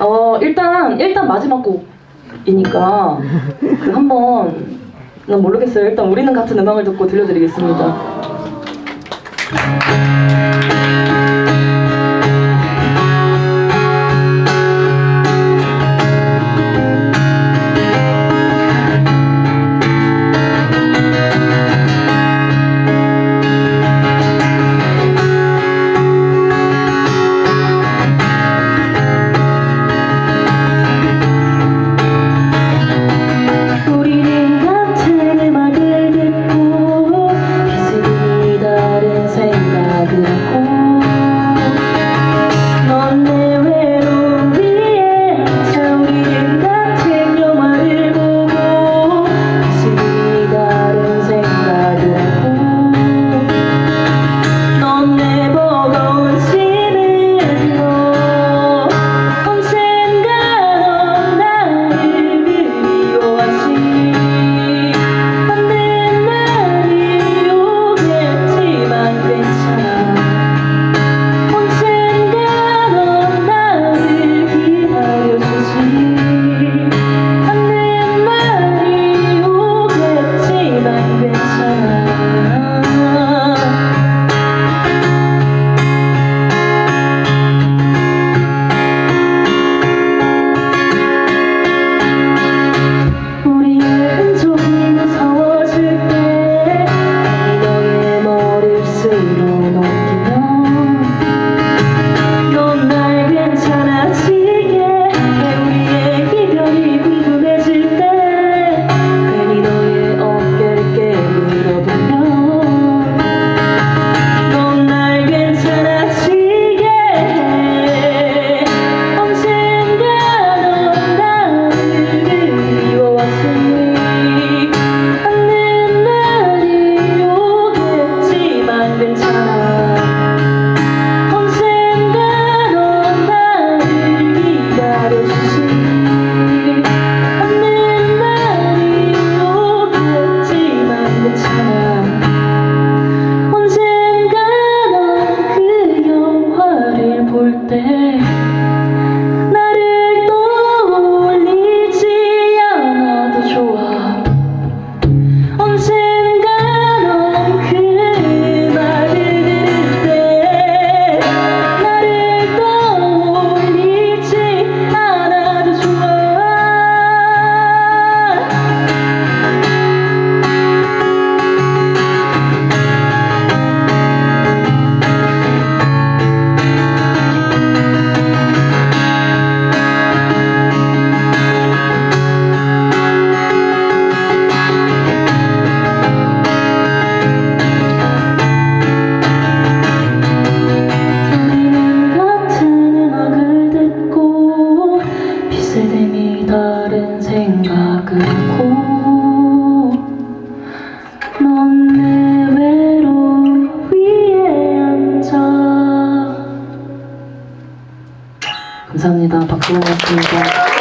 어 일단 일단 마지막 곡이니까 그 한번 난 모르겠어요. 일단 우리는 같은 음악을 듣고 들려드리겠습니다. 올 때. 감사합니다. 박수만 하겠습니다.